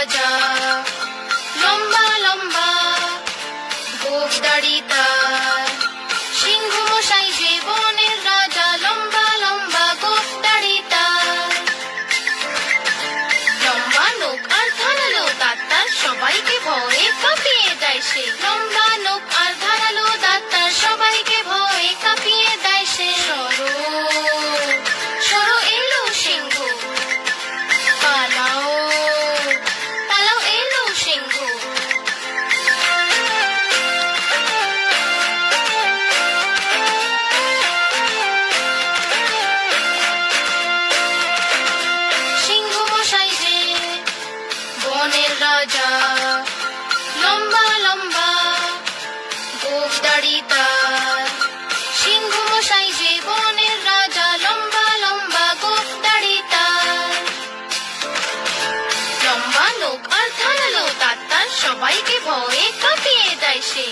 তাজা লম্বা লম্বা, গোপ দাড়ি তার। সিংহ মশাই জীবনের রাজা, লম্বা লম্বা গোপ দাড়ি তার। লম্বা লোক আর ধানালো তার সবাইকে ভয়ে কাঁপিয়ে যায় সে লম্বা বনের রাজা। লম্বা লম্বা, গোপ দাড়ি তার। সিংহ মশাই যে বনের রাজা, লম্বা লম্বা গোপ দাড়ি তার। লম্বা লোক আর ধারালো তার সবাইকে ভয়ে কাঁপিয়ে দেয় সে।